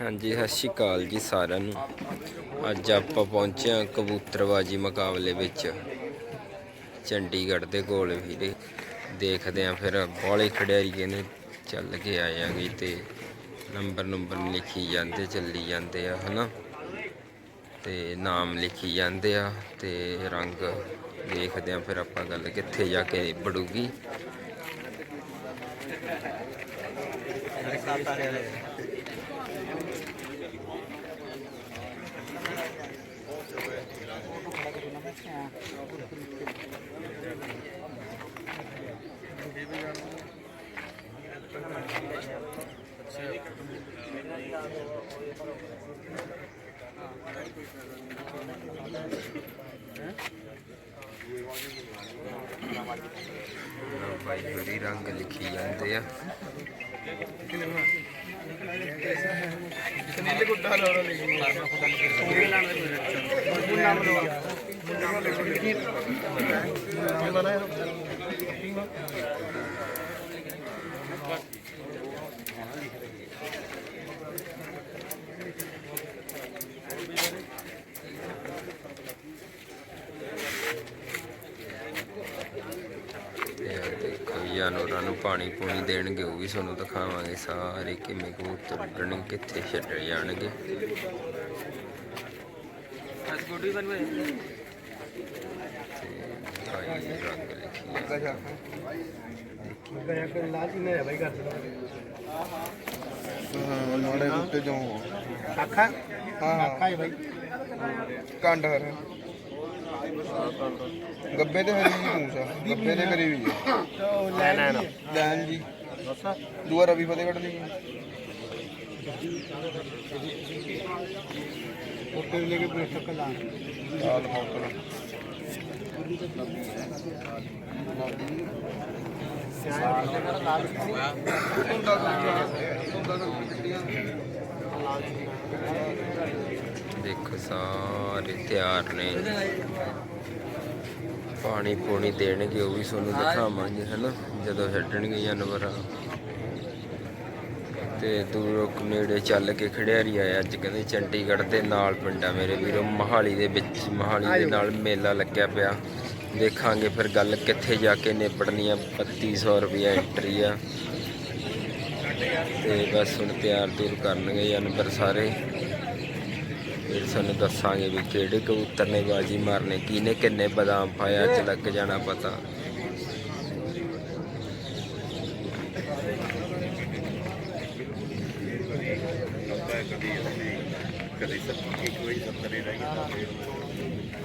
ਹਾਂਜੀ, ਸਤਿ ਸ਼੍ਰੀ ਅਕਾਲ ਜੀ ਸਾਰਿਆਂ ਨੂੰ। ਅੱਜ ਆਪਾਂ ਪਹੁੰਚੇ ਹਾਂ ਕਬੂਤਰਬਾਜੀ ਮੁਕਾਬਲੇ ਵਿੱਚ। ਚੰਡੀਗੜ੍ਹ ਦੇ ਕੋਲ ਵੀਰੇ। ਦੇਖਦੇ ਆਂ ਫਿਰ ਬੋਲੇ ਖਿਡਾਰੀਏ ਨੇ ਚੱਲ ਕੇ ਆਏ ਆਂਗੇ ਤੇ ਨੰਬਰ ਨੰਬਰ ਲਿਖੀ ਜਾਂਦੇ, ਚੱਲੀ ਜਾਂਦੇ ਆ, ਹਨਾ? ਤੇ ਨਾਮ ਲਿਖੀ ਜਾਂਦੇ ਆ ਤੇ ਰੰਗ ਦੇਖਦੇ ਆਂ ਫਿਰ ਆਪਾਂ ਗੱਲ ਕਿੱਥੇ ਜਾ ਕੇ ਬੜੂਗੀ ਬੜੀ ਰੰਗ ਲਿਖੀ ਜਾਂਦੇ ਆ। ਤੇ ਆ ਦੇਖੋ ਜਾਨਵਰਾਂ ਨੂੰ ਪਾਣੀ ਪੂਣੀ ਦੇਣਗੇ ਉਹ ਵੀ ਤੁਹਾਨੂੰ ਦਿਖਾਵਾਂਗੇ। ਸਾਰੇ ਕਿਵੇਂ ਕਬੂਤਰ ਉੱਡਣਗੇ ਕਿੱਥੇ ਛੱਡੇ ਜਾਣਗੇ। ਤੇ ਭਾਈ ਰੰਗ ਲਿਖੀ ਆ। ਹਾਂ ਨਾਲੇ ਉੱਤੇ ਜੋ। ਅੱਖਾਂ ਹਾਂ। ਹਾਂ ਅੱਖਾਂ ਹੀ ਬਾਈ। ਕੰਡ ਹਰ ਗੱਬੇ ਤੇ ਹਰੀ ਜੀ ਪੂਛ ਆ। ਗੱਬੇ ਤੇ ਕਰੀ ਵੀ ਆ। ਲੈ ਲੈ ਨਾ? ਲੈਣ ਜੀ। ਦੂਆ ਰਵੀ ਫਤਿਹਗੜ੍ਹ ਦੀ। ਉੱਤੇ ਲੈ ਕੇ ਬ੍ਰੇਕ ਤੱਕ ਲਾ ਆਲ ਮੌਕਲ ਦੇਖੋ ਸਾਰੇ ਤਿਆਰ ਨੇ। ਪਾਣੀ ਪੂਣੀ ਦੇਣਗੇ ਉਹ ਵੀ ਤੁਹਾਨੂੰ ਦਿਖਾਵਾਂਗੇ ਹਨਾ? ਜਦੋਂ ਛੱਡਣਗੇ ਜਾਨਵਰ। ਤੇ ਦੂਰੋਂ ਨੇੜੇ ਚੱਲ ਕੇ ਖੜਿਆਰੀ ਆਇਆ ਅੱਜ ਕਹਿੰਦੇ ਚੰਡੀਗੜ੍ਹ ਦੇ ਨਾਲ ਪਿੰਡਾ ਮੇਰੇ ਵੀਰੋ ਮਹਾਲੀ ਦੇ ਵਿੱਚ ਮਹਾਲੀ ਦੇ ਨਾਲ ਮੇਲਾ ਲੱਗਿਆ ਪਿਆ। ਦੇਖਾਂਗੇ ਫਿਰ ਗੱਲ ਕਿੱਥੇ ਜਾ ਕੇ ਨਿਬੜਨੀ ਆ 3200 ਰੁਪਏ ਐਂਟਰੀ ਆ। ਤੇ ਬਸ ਹੁਣ ਤਿਆਰ ਤੁਰ ਕਰਨਗੇ ਜਾਨਵਰ ਸਾਰੇ। ਫਿਰ ਸਾਨੂੰ ਦੱਸਾਂਗੇ ਵੀ ਕਿਹੜੇ ਕਬੂਤਰ ਨੇ ਬਾਜੀ ਮਾਰਨੇ, ਕਿਹਨੇ ਕਿੰਨੇ ਬਦਾਮ ਪਾਇਆ ਚ ਲੱਗ ਜਾਣਾ ਪਤਾ।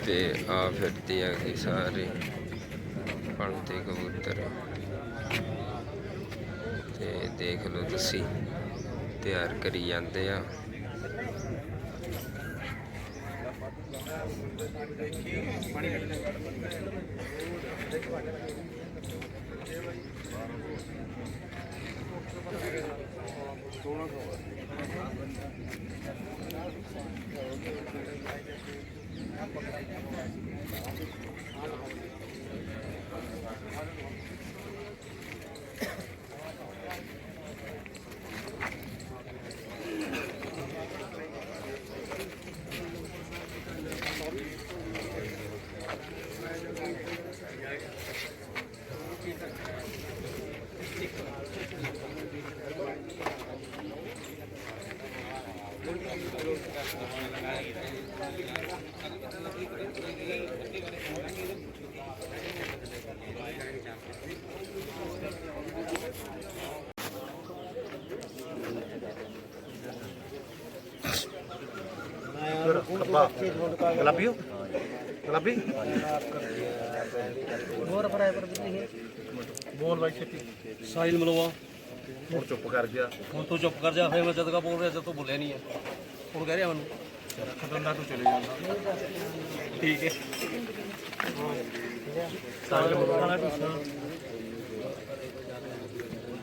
ਤੇ ਆ ਫਿਰਦੇ ਆ ਕਿ ਸਾਰੇ ਪਲਤੇ ਕਬੂਤਰ। ਤੇ ਦੇਖ ਲਓ ਤੁਸੀਂ, ਤਿਆਰ ਕਰੀ ਜਾਂਦੇ ਆ। ਸੋਣਾ ਸੋਣਾ ਗਲਾਬੀ ਗਲਾਬੀ ਹੋਰ ਪਰ ਵੀ ਬੋਲ ਬਾਈ ਛੇਤੀ। ਸਾਹਿਲ ਮਲੋਆ ਹੁਣ ਚੁੱਪ ਕਰ ਗਿਆ ਹੁਣ ਤੂੰ ਚੁੱਪ ਕਰ ਜਾ ਫੇਰ ਮੈਂ ਜਦ ਕਾ ਬੋਲ ਰਿਹਾ ਜਦ ਤੂੰ ਬੋਲਿਆ ਨਹੀਂ ਹੈ। ਹੁਣ ਕਹਿ ਰਿਹਾ ਮੈਨੂੰ। ਦਿੰਦਾ ਤੂੰ ਚਲੇ ਜਾਂਦਾ ਠੀਕ ਹੈ। ਸਾਲ ਬੋਲਣਾ ਟੁੱਸਾ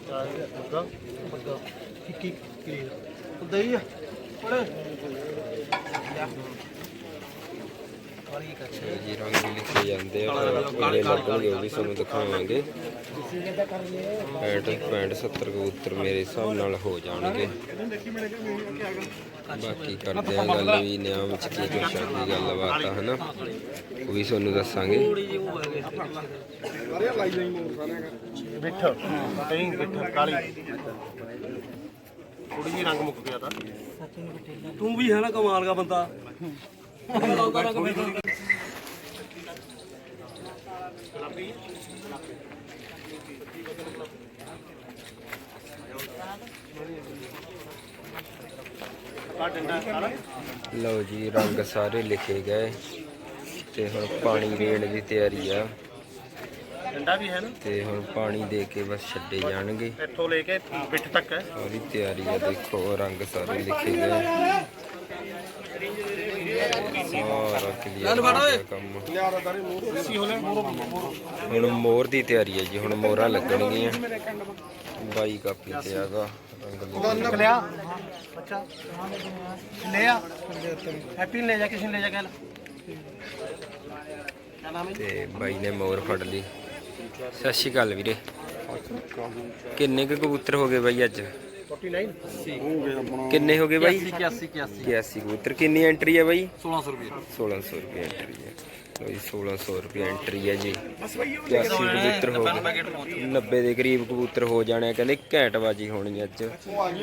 ਚਾਹ ਲੱਗਾ ਬੱਗਾ ਕੀ ਕੀ ਉਦਾਂ ਹੀ? ਆ? ਜੀ ਰੰਗ ਲਿਖੇ ਜਾਂਦੇ ਆ ਉਹਦੇ ਲੱਗਣਗੇ ਉਹ ਵੀ ਤੁਹਾਨੂੰ ਦਿਖਾਵਾਂਗੇ 65 65 70 ਕਬੂਤਰ ਮੇਰੇ ਹਿਸਾਬ ਨਾਲ ਹੋ ਜਾਣਗੇ ਬਾਕੀ ਕਰਦੇ ਆ ਗੱਲ ਵੀ ਨਿਆਂ ਵਿੱਚ ਕੀ ਕੁਛ ਕੀ ਗੱਲਬਾਤ ਆ ਹਨਾ ਉਹ ਵੀ ਤੁਹਾਨੂੰ ਦੱਸਾਂਗੇ ਬਿੱਠ ਕਹੀਂ ਬਿੱਠ ਕਾਲੀ ਥੋੜੀ ਜਿਹੀ ਰੰਗ ਮੁੱਕ ਗਿਆ ਤਾਂ ਤੂੰ ਵੀ ਹੈ ਨਾ ਕਮਾਲ ਦਾ ਬੰਦਾ। ਲਓ ਜੀ, ਰੰਗ ਸਾਰੇ ਲਿਖੇ ਗਏ ਤੇ ਹੁਣ ਪਾਣੀ ਦੇਣ ਦੀ ਤਿਆਰੀ ਆ। ਡੰਡਾ ਵੀ ਹੈ ਨਾ? ਤੇ ਹੁਣ ਪਾਣੀ ਦੇ ਕੇ ਬਸ ਛੱਡੇ ਜਾਣਗੇ। ਇੱਥੋਂ ਲੈ ਕੇ ਬਿੱਠ ਤੱਕ ਹੈ? ਉਹਦੀ ਤਿਆਰੀ ਆ ਦੇਖੋ ਰੰਗ ਸਾਰੇ ਲਿਖੇ ਗਏ ਸਾਰਾ ਕਲੀਅਰ ਕੰਮ। ਹੁਣ ਮੋਰ ਦੀ ਤਿਆਰੀ ਹੈ ਜੀ ਹੁਣ ਮੋਹਰਾਂ ਲੱਗਣਗੀਆਂ। ਬਾਈ ਕਾਪੀ ਤੇ ਆਗਾ ਰੰਗ ਲਿਆ ਬੱਚਾ ਲੈ ਆ ਹੈਪੀ ਨੇ ਲੈ ਜਾ ਕਿਸੇ ਨੇ ਲੈ ਜਾ ਗੱਲ ਕਿਆ ਨਾਮ ਹੈ ਤੇ ਬਾਈ ਨੇ ਮੋਰ ਫੜ ਲਈ। ਸਤਿ ਸ਼੍ਰੀ ਅਕਾਲ ਵੀਰੇ। ਕਿੰਨੇ ਕੁ ਕਬੂਤਰ ਹੋ ਗਏ ਬਾਈ ਅੱਜ? 49 ਕਿੰਨੇ ਹੋ ਗਏ ਬਾਈ? 81 81 81 ਕਬੂਤਰ। ਕਿੰਨੀ ਐਂਟਰੀ ਹੈ ਬਾਈ? 1600 ਰੁਪਏ 1600 ਰੁਪਏ ਐਂਟਰੀ ਹੈ ਲਓ ਜੀ 1600 ਰੁਪਏ ਐਂਟਰੀ ਹੈ ਜੀ। 81 ਕਬੂਤਰ ਹੋ ਗਏ। 90 ਦੇ ਕਰੀਬ ਕਬੂਤਰ ਹੋ ਜਾਣੇ ਕਹਿੰਦੇ ਘੈਂਟ ਬਾਜੀ ਹੋਣੀ ਅੱਜ।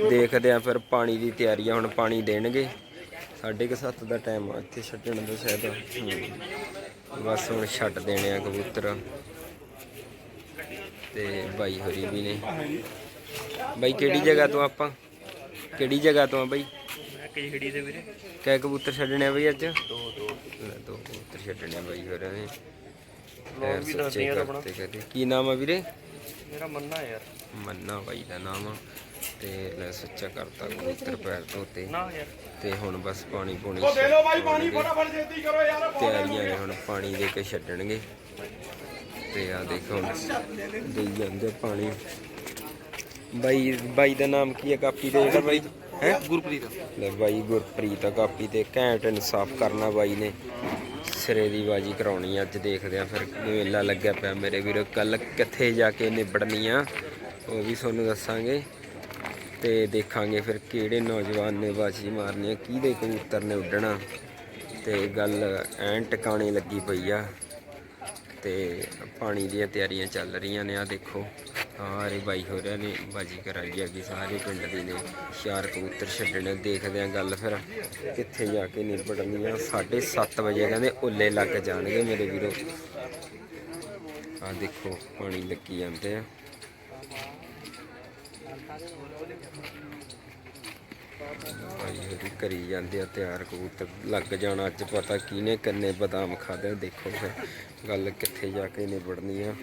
ਦੇਖਦੇ ਆ ਫਿਰ ਪਾਣੀ ਦੀ ਤਿਆਰੀ ਆ, ਹੁਣ ਪਾਣੀ ਦੇਣਗੇ। ਸਾਢੇ ਕੁ ਸੱਤ ਦਾ ਟਾਈਮ ਆ, ਇੱਥੇ ਛੱਡਣ ਦਾ ਸ਼ਾਇਦ। ਬਸ ਹੁਣ ਛੱਡ ਦੇਣੇ ਆ ਕਬੂਤਰ। ਤੇ ਬਾਈ ਹੋਰੀ ਵੀ ਨੇ। ਬਾਈ ਕਿਹੜੀ ਜਗ੍ਹਾ ਤੋਂ ਆਪਾਂ? ਕਿਹੜੀ ਜਗ੍ਹਾ ਤੋਂ ਆ ਬਾਈ? ਕਈ ਖੜੀ ਦੇ ਵੀਰੇ ਕੈ ਕਬੂਤਰ ਛੱਡਣੇ ਆ ਬਈ ਅੱਜ? ਦੋ ਦੋ ਦੋ ਕਬੂਤਰ ਛੱਡਣੇ ਆ ਬਾਈ ਹੋਰਾਂ ਨੇ ਕੀ ਨਾਮ ਆ ਵੀਰੇ? ਮੇਰਾ ਮੰਨਣਾ ਯਾਰ। ਮੰਨਾ ਬਾਈ ਦਾ ਨਾਮ ਆ। ਤੇ ਲੈ ਸੱਚਾ ਕਰਤਾ ਕਬੂਤਰ ਪੈਰ ਧੋਤੇ ਤੇ। ਹੁਣ ਬਸ ਪਾਣੀ ਪੂਣੀ ਦੇ ਲੋ ਬਾਈ ਪਾਣੀ ਫਟਾਫਟ ਛੇਤੀ ਕਰੋ ਯਾਰ ਤਿਆਰੀਆਂ ਨੇ ਹੁਣ ਪਾਣੀ ਦੇ ਕੇ ਛੱਡਣਗੇ। ਤੇ ਆ ਦੇਖੋ ਦੇਈ ਜਾਂਦੇ ਪਾਣੀ। ਬਾਈ ਬਾਈ ਦਾ ਨਾਮ ਕੀ ਹੈ ਕਾਪੀ ਤੇ? ਜਿਹੜਾ ਬਾਈ ਹੈ? ਗੁਰਪ੍ਰੀਤ। ਲੈ ਬਾਈ ਗੁਰਪ੍ਰੀਤ ਆ ਕਾਪੀ ਤੇ ਘੈਂਟ ਇਨਸਾਫ ਕਰਨਾ ਬਾਈ ਨੇ। ਸਿਰੇ ਦੀ ਬਾਜੀ ਕਰਾਉਣੀ ਅੱਜ ਦੇਖਦੇ ਆ ਫਿਰ ਮੇਲਾ ਲੱਗਿਆ ਪਿਆ ਮੇਰੇ ਵੀਰੋ। ਕੱਲ ਕਿੱਥੇ ਜਾ ਕੇ ਨਿਬੜਨੀ ਆ ਉਹ ਵੀ ਤੁਹਾਨੂੰ ਦੱਸਾਂਗੇ। ਤੇ ਦੇਖਾਂਗੇ ਫਿਰ ਕਿਹੜੇ ਨੌਜਵਾਨ ਨੇ ਬਾਜੀ ਮਾਰਨੀ ਆ ਕਿਹਦੇ ਕਬੂਤਰ ਨੇ ਉੱਡਣਾ। ਤੇ ਗੱਲ ਐਨ ਟਿਕਾਣੇ ਲੱਗੀ ਪਈ ਆ। ਤੇ ਪਾਣੀ ਦੀਆਂ ਤਿਆਰੀਆਂ ਚੱਲ ਰਹੀਆਂ ਨੇ ਆ ਦੇਖੋ। ਸਾਰੇ ਬਾਈ ਹੋ ਰਹੇ ਨੇ, ਬਾਜੀ ਕਰਾਈ ਹੈਗੀ ਸਾਰੇ ਪਿੰਡ ਦੇ ਨੇ। ਚਾਰ ਕਬੂਤਰ ਛੱਡਣੇ, ਦੇਖਦੇ ਆ ਗੱਲ ਫਿਰ ਕਿੱਥੇ ਜਾ ਕੇ ਨਿਬੜਨੀ ਆ। 7:30 ਵਜੇ ਕਹਿੰਦੇ ਉੱਲੇ ਲੱਗ ਜਾਣਗੇ ਮੇਰੇ ਵੀਰੋ। ਆ ਦੇਖੋ, ਪਾਣੀ ਲੱਗੀ ਜਾਂਦੇ ਆ। ਭਾਈ ਉਹਦੀ ਕਰੀ ਜਾਂਦੇ ਆ, ਤਿਆਰ ਕਬੂਤਰ ਲੱਗ ਜਾਣਾ। ਅੱਜ ਪਤਾ ਕਿਨੇ ਕੰਨੇ ਬਦਾਮ ਖਾਦੇ ਦੇਖੋ ਫਿਰ ਗੱਲ ਕਿੱਥੇ ਜਾ ਕੇ ਨਿਬੜਨੀ ਆ।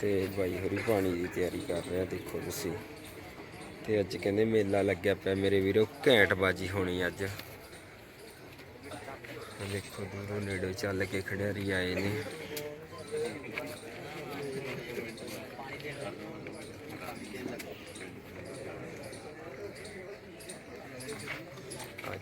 ਤੇ ਬਾਈ ਹੋਰੀ ਪਾਣੀ ਦੀ ਤਿਆਰੀ ਕਰ ਰਿਹਾ ਦੇਖੋ ਤੁਸੀਂ। ਤੇ ਅੱਜ ਕਹਿੰਦੇ ਮੇਲਾ ਲੱਗਿਆ ਪਿਆ, ਮੇਰੇ ਵੀਰੋ ਘੈਂਟ ਬਾਜੀ ਹੋਣੀ ਅੱਜ। ਦੇਖੋ, ਦੂਰੋਂ ਨੇੜੇ ਚੱਲ ਕੇ ਖੜਿਆਰੀ ਆਏ ਨੇ। ਆ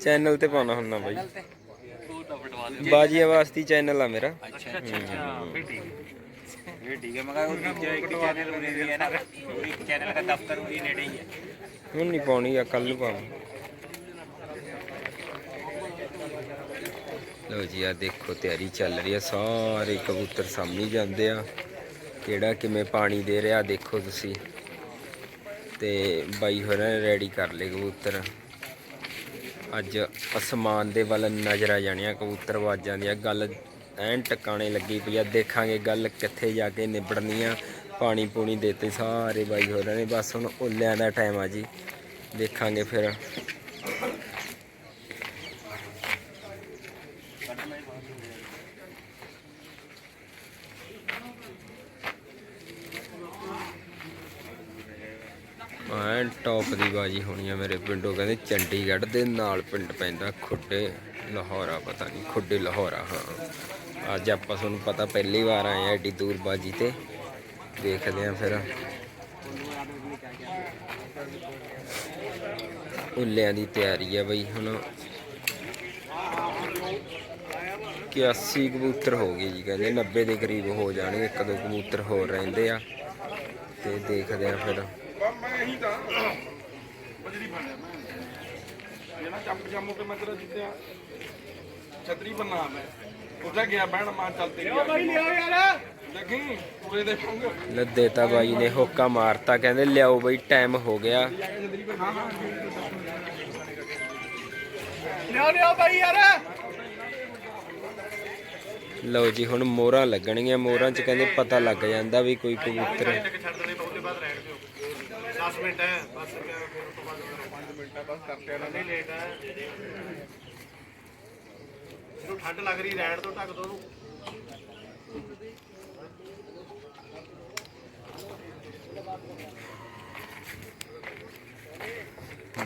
ਚੈਨਲ ਤੇ ਪਾਉਣਾ ਹੁੰਦਾ ਬਾਈ। ਬਾਜੀ ਵਾਸਤੀ ਚੈਨਲ ਆ ਮੇਰਾ। ਅੱਛਾ ਅੱਛਾ ਫਿਰ ਠੀਕ ਹੈ। ਠੀਕ ਲੋ ਜੀ ਆ ਦੇਖੋ ਤਿਆਰੀ ਚੱਲ ਰਹੀ ਆ। ਸਾਰੇ ਕਬੂਤਰ ਸਾਹਮਣੇ ਜਾਂਦੇ ਆ। ਕਿਹੜਾ ਕਿਵੇਂ ਪਾਣੀ ਦੇ ਰਿਹਾ ਦੇਖੋ ਤੁਸੀਂ। ਤੇ ਬਾਈ ਹੋਰਾਂ ਨੇ ਰੈਡੀ ਕਰ ਲਏ ਕਬੂਤਰ। ਅੱਜ ਅਸਮਾਨ ਦੇ ਵੱਲ ਨਜ਼ਰ ਆ ਜਾਣੀਆਂ ਕਬੂਤਰਵਾਜ਼ਾਂ ਦੀਆਂ। ਗੱਲ ਐਨ ਟਿਕਾਣੇ ਲੱਗੀ ਪਈ ਆ। ਦੇਖਾਂਗੇ ਗੱਲ ਕਿੱਥੇ ਜਾ ਕੇ ਨਿਬੜਨੀ ਆ। ਪਾਣੀ ਪੂਣੀ ਦੇਤੇ ਸਾਰੇ ਬਾਈ ਹੋਰਾਂ ਨੇ। ਬਸ ਹੁਣ ਓਲਿਆਂ ਦਾ ਟਾਈਮ ਆ ਜੀ। ਦੇਖਾਂਗੇ ਫਿਰ। ਟੌਪ ਦੀ ਬਾਜੀ ਹੋਣੀ ਆ ਮੇਰੇ ਪਿੰਡੋਂ, ਕਹਿੰਦੇ ਚੰਡੀਗੜ੍ਹ ਦੇ ਨਾਲ ਪਿੰਡ ਪੈਂਦਾ ਖੁੱਡੇ ਲਾਹੌਰਾ, ਪਤਾ ਨਹੀਂ ਖੁੱਡੇ ਲਾਹੌਰਾ, ਹਾਂ। ਅੱਜ ਆਪਾਂ ਤੁਹਾਨੂੰ ਪਤਾ ਪਹਿਲੀ ਵਾਰ ਆਏ ਆ ਏਡੀ ਦੂਰ ਬਾਜੀ ਤੇ। ਦੇਖਦੇ ਆ ਫਿਰ। ਉੱਲਿਆਂ ਦੀ ਤਿਆਰੀ ਆ ਬਈ ਹੁਣ। 81 ਕਬੂਤਰ ਹੋ ਗਏ ਜੀ, ਕਹਿੰਦੇ 90 ਦੇ ਕਰੀਬ ਹੋ ਜਾਣਗੇ, ਇੱਕ ਦੋ ਕਬੂਤਰ ਹੋਰ ਰਹਿੰਦੇ ਆ। ਤੇ ਦੇਖਦੇ ਆ ਫਿਰ। ਮੈਂ ਇਹੀ ਤਾਂ ਬਜਰੀ ਬਣਿਆ ਮੈਂ। ਜਿਹੜਾ ਚੰਪ ਜੰਮੂ ਕੇ ਮੈਂ ਤੇਰਾ ਜਿੱਤਿਆ। ਛਤਰੀ ਬੰਨਾ ਮੈਂ। ਉੱਥੇ ਗਿਆ ਬਹਿਣ ਮਾਂ ਚੱਲ ਤੇਰੀ ਬਾਈ ਲਿਆਓ ਯਾਰ। ਦੇਖੀ ਪੂਰੇ ਦੇ ਪੰਗ ਲੱਦੇ ਤਾਂ ਬਾਈ ਨੇ ਹੋਕਾ ਮਾਰਤਾ ਕਹਿੰਦੇ ਲਿਆਓ ਬਈ ਟਾਈਮ ਹੋ ਗਿਆ। ਲਿਓ ਲਿਓ ਬਾਈ ਯਾਰ। ਲਓ ਜੀ ਹੁਣ ਮੋਹਰਾਂ ਲੱਗਣਗੀਆਂ। ਮੋਹਰਾਂ 'ਚ ਕਹਿੰਦੇ ਪਤਾ ਲੱਗ ਜਾਂਦਾ ਵੀ ਕੋਈ ਕਬੂਤਰ। 10 ਮਿੰਟ ਹੈ ਬਸ ਫਿਰ ਤੋਂ ਬਾਅਦ 5 ਮਿੰਟ ਹੈ ਬਸ ਕਰਤੇ ਇਹਨਾਂ ਨੇ ਲੇਟ ਹੈ। ਇਹਨੂੰ ਠੰਡ ਲੱਗ ਰਹੀ ਰਹਿਣ ਤੋਂ ਢੱਕ ਦੋ ਉਹਨੂੰ।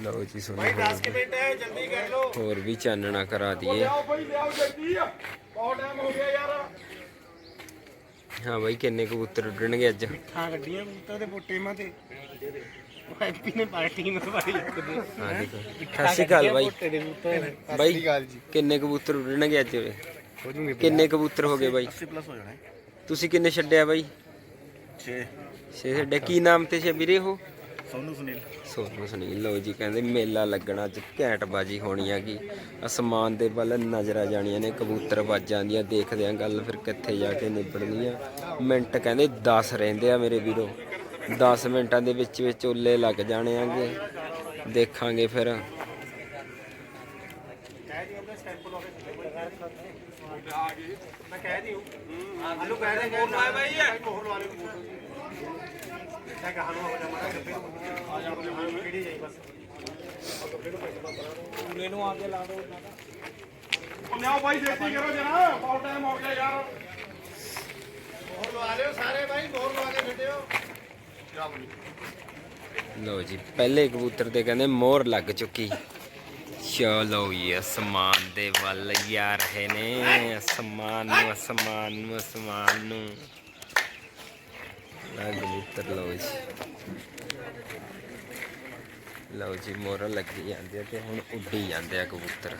ਲਓ ਜੀ ਸੁਣੋ ਭਾਈ ਹੋਰ। 10 ਮਿੰਟ ਹੈ ਜਲਦੀ ਕਰ ਲਓ। ਹੋਰ ਵੀ ਚਾਨਣਾ ਕਰਾ ਦਈਏ। ਲਿਆਓ ਬਾਈ ਲਿਆਓ ਜਲਦੀ ਆ। ਬਹੁਤ ਟਾਈਮ ਹੋ ਗਿਆ ਯਾਰ। ਹਾਂ ਬਾਈ ਕਿੰਨੇ ਕਬੂਤਰ ਉੱਡਣਗੇ ਅੱਜ? ਹਾਂ ਗੱਡੀਆਂ ਪੁੱਤਾਂ ਦੇ ਪੋਟੇ ਮਾਂ ਤੇ ਹੈਪੀ ਨੇ ਪਾਰਟੀ ਨੂੰ ਪਾਈ ਕਦੇ ਹਾਂ ਦੇਖੋ ਸਤਿ ਸ਼੍ਰੀ ਅਕਾਲ ਬਾਈ। ਬਾਈ ਕਿੰਨੇ ਕਬੂਤਰ ਉੱਡਣਗੇ ਅੱਜ ਵੇ ਹੋ ਜੂਗੇ ਕਿੰਨੇ ਕਬੂਤਰ ਹੋ ਗਏ ਬਾਈ? 80 ਪਲੱਸ ਹੋ ਜਾਣਾ। ਤੁਸੀਂ ਕਿੰਨੇ ਛੱਡਿਆ ਬਾਈ? 6 ਛੇ ਛੱਡਿਆ ਕੀ ਨਾਮ ਤੇ ਸੀ ਵੀਰੇ ਉਹ? ਸੋਨੂ ਸੁਨੀਲ। ਸੋਨੂੰ ਸੁਨੀਲ ਲਓ ਜੀ ਕਹਿੰਦੇ ਮੇਲਾ ਲੱਗਣਾ ਅੱਜ ਘੈਂਟ ਬਾਜੀ ਹੋਣੀ ਹੈਗੀ ਅਸਮਾਨ ਦੇ ਵੱਲ ਨਜ਼ਰਾਂ ਜਾਣੀਆਂ ਨੇ ਕਬੂਤਰ ਬਾਜਾਂ ਦੀਆਂ ਦੇਖਦੇ ਆਂ ਗੱਲ ਫਿਰ ਕਿੱਥੇ ਜਾ ਕੇ ਨਿਬੜਨੀ ਆ। ਮਿੰਟ ਕਹਿੰਦੇ 10 ਰਹਿੰਦੇ ਆ ਮੇਰੇ ਵੀਰੋ। 10 ਮਿੰਟਾਂ ਦੇ ਵਿੱਚ ਵਿੱਚ ਉੱਲੇ ਲੱਗ ਜਾਣੇ ਆਂਗੇ ਦੇਖਾਂਗੇ ਫਿਰ। ਮੈਂ ਕਹਿ ਦਿਓ ਆਲੂ ਕਹਿ ਦੇ ਮੋਹਰ ਲਵਾ ਬਾਈ ਮੋਹਰ ਲਵਾ ਲੈ ਮੈਂ ਕਹਾਂ ਨੂੰ ਹੋ ਜਾ ਮਾਰਾ ਗੱਬੇ ਆ ਜਾ ਕਿਹੜੀ ਜਾਈ ਬਸ ਉਹ ਲਿਆਓ ਬਾਈ ਛੇਤੀ ਕਰੋ ਜਰਾ ਬਹੁਤ ਟਾਈਮ ਹੋ ਗਿਆ ਯਾਰ ਮੋਹਰ ਲਵਾ ਸਾਰੇ ਬਾਈ ਮੋਹਰ ਲਵਾ ਕੇ ਛੱਡਿਓ ਲੋ ਜੀ, ਪਹਿਲੇ ਕਬੂਤਰ ਦੇ ਕਹਿੰਦੇ ਮੋਹਰ ਲੱਗ ਚੁੱਕੀ। ਚਲੋ ਜੀ, ਅਸਮਾਨ ਦੇ ਵੱਲ ਜਾ ਰਹੇ ਨੇ। ਅਸਮਾਨ ਨੂੰ ਅਸਮਾਨ ਨੂੰ ਅਸਮਾਨ ਨੂੰ। ਲਾ ਕਬੂਤਰ, ਲਓ ਜੀ। ਲਓ ਜੀ, ਮੋਹਰ ਲੱਗੀ ਜਾਂਦੀ ਆ ਤੇ ਹੁਣ ਉੱਡੀ ਜਾਂਦੇ ਆ ਕਬੂਤਰ।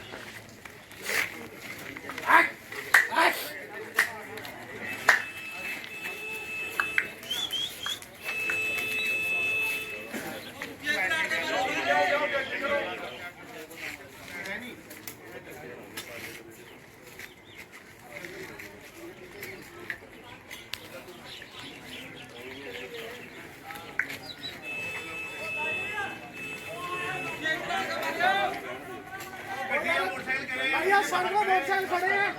ਭਈਆ ਸਰ ਕੋ ਮੋਟਰਸਾਈਕਲ ਖੜੇ ਹੈ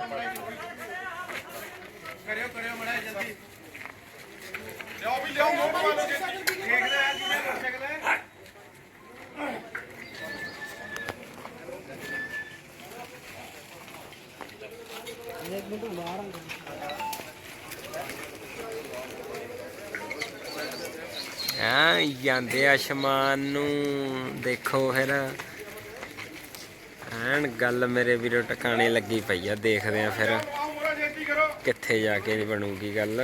ਕਰਿਓ ਕਰਿਓ ਮੜਾ ਜਲਦੀ। ਲਿਆਓ ਵੀ ਲਿਆਓ ਮੋੜ ਪਾ ਲਓ ਛੇਤੀ ਦੇਖਦੇ ਆ ਕਿਵੇਂ ਮੋਟਰਸਾਈਕਲ ਹੈ ਆ ਜਾਂਦੇ ਆ ਸ਼ਮਾਨ ਨੂੰ। ਦੇਖੋ ਫਿਰ। ਐਨ ਗੱਲ ਮੇਰੇ ਵੀਰੋ ਟਿਕਾਣੇ ਲੱਗੀ ਪਈ ਆ, ਦੇਖਦੇ ਆ ਫਿਰ ਕਿੱਥੇ ਜਾ ਕੇ ਬਣੂਗੀ ਗੱਲ।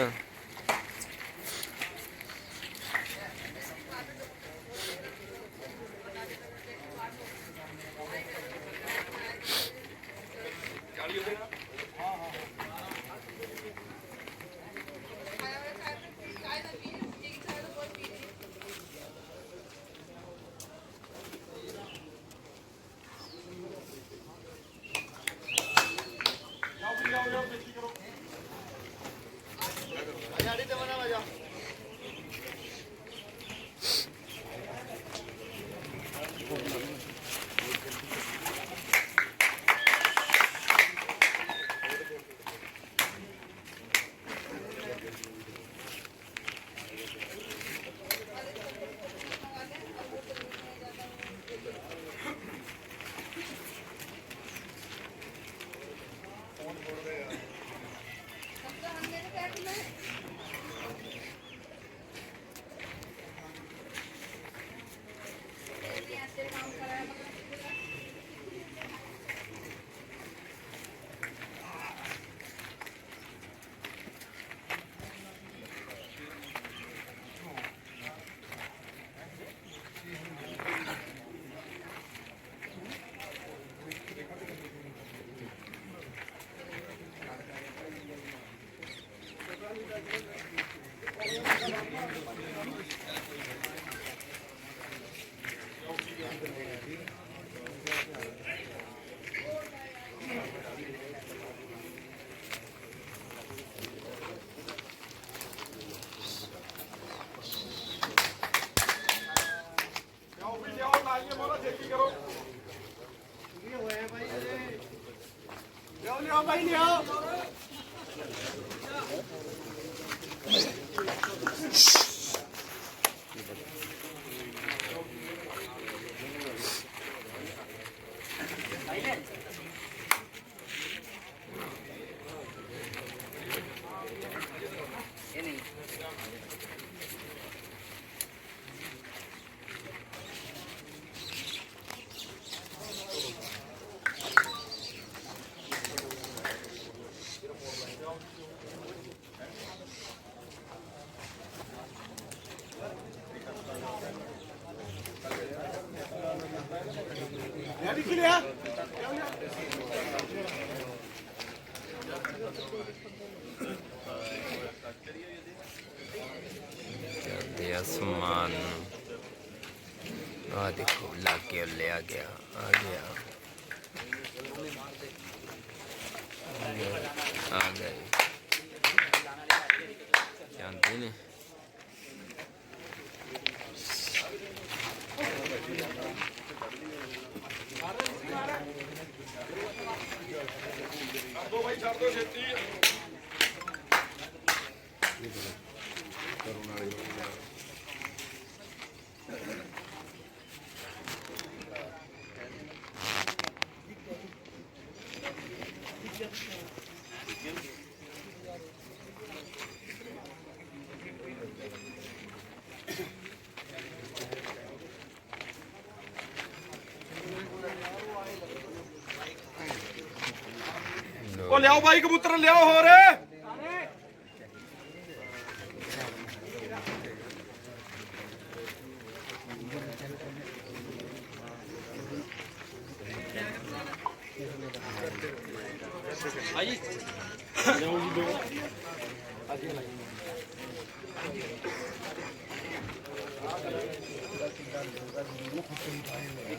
ਚੱਲਦੇ ਆ ਸਮਾਨ ਆ ਦੇਖੋ, ਲੱਗ ਗਿਆ ਲਿਆ ਗਿਆ, ਆ ਗਿਆ। ਆ ਗਏ ਜਾਂਦੇ ਨੇ। ਦੋ ਬਾਈ, ਛੱਡ ਦੋ ਛੇਤੀ। ਲਿਆਓ ਬਾਈ ਕਬੂਤਰ ਲਿਆਓ ਹੋਰ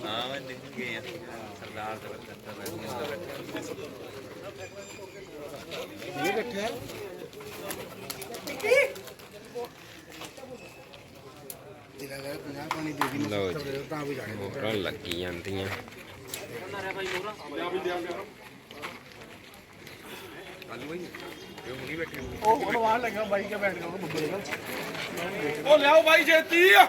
ਹਾਂ ਮੈਂ ਦੇਖ ਗਏ ਸਰਦਾਰ ਦਾ ਬੱਚਾ ਲਓ ਜੀ ਮੋਹਰਾਂ ਲੱਗੀ ਜਾਂਦੀਆਂ ਉਹ ਹੁਣ ਵਾਹ ਲੱਗਾ ਬਾਈ ਕੇ ਬੈਠ ਗਿਆ ਉਹਨੂੰ ਬੱਬੇ ਦਾ ਉਹ ਲਿਆਓ ਬਾਈ ਛੇਤੀ ਲਿਆਓ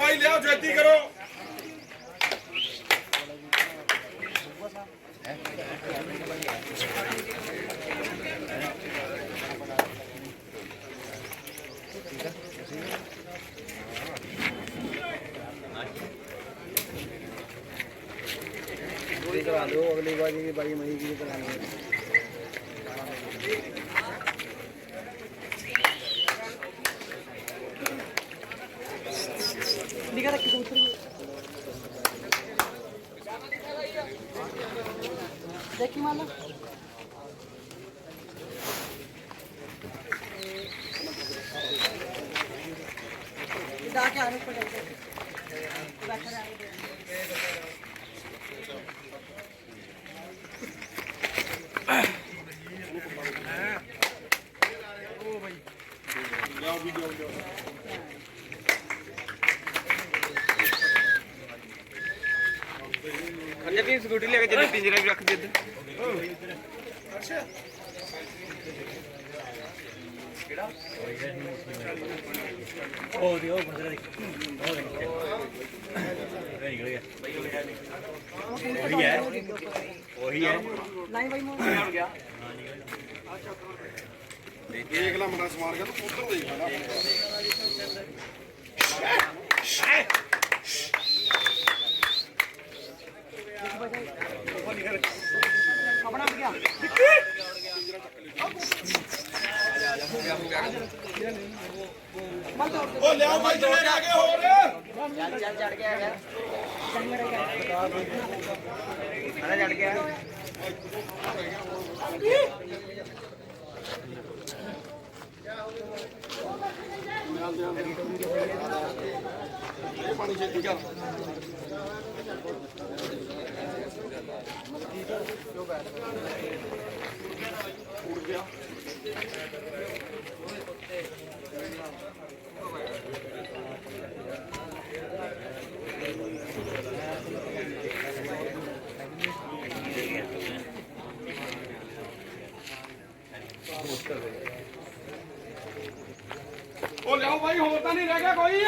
ਬਾਈ ਲਿਆਓ ਛੇਤੀ ਕਰੋ ਕਰਾ দেখি মালা ਦੇਖ ਲੈ ਮੁੰਡਾ ਸਮਾਰ ਗਿਆ ਤੂੰ ਉਧਰ ਦੇਖ ਲੈ। ਉਹ ਲਿਆਓ ਬਾਈ ਜਿਹੜੇ ਆ ਗਏ ਹੋਰ। ਚੱਲ ਚੱਲ ਚੜ ਗਿਆ ਹੈਗਾ। ਚੜ ਗਿਆ। ਇਹ ਪਾਣੀ ਛੇਤੀ ਕਰ ਉੜ ਗਿਆ ਉਹ ਲਿਆਓ ਭਾਈ ਹੋਰ ਤਾਂ ਨਹੀਂ ਰਹਿ ਗਿਆ ਕੋਈ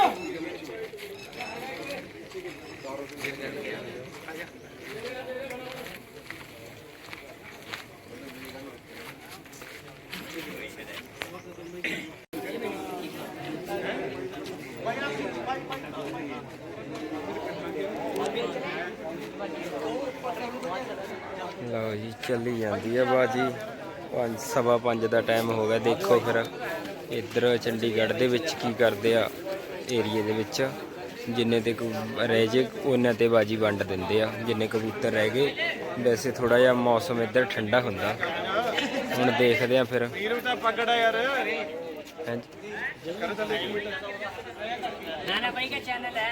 ਲਓ ਜੀ ਚੱਲੀ ਜਾਂਦੀ ਆ ਬਾਜੀ। ਪੰਜ ਸਵਾ ਪੰਜ ਦਾ ਟਾਈਮ ਹੋ ਗਿਆ ਦੇਖੋ ਫਿਰ। ਇੱਧਰ ਚੰਡੀਗੜ੍ਹ ਦੇ ਵਿੱਚ ਕੀ ਕਰਦੇ ਆ ਏਰੀਏ ਦੇ ਵਿੱਚ। ਜਿੰਨੇ ਤੇ ਕਬੂ- ਰਹਿ ਜੇ ਉਹਨਾਂ ਤੇ ਬਾਜੀ ਵੰਡ ਦਿੰਦੇ ਆ। ਜਿੰਨੇ ਕਬੂਤਰ ਰਹਿ ਗਏ ਵੈਸੇ ਥੋੜਾ ਜਿਹਾ ਮੌਸਮ ਇੱਧਰ ਠੰਡਾ ਹੁੰਦਾ। ਹੁਣ ਦੇਖਦੇ ਆ ਫਿਰ। ਵੀਰ ਤਾਂ ਪਕੜਾ ਯਾਰ। ਹਾਂਜੀ ਨਾ ਨਾ ਭਾਈ ਦਾ ਚੈਨਲ ਹੈ।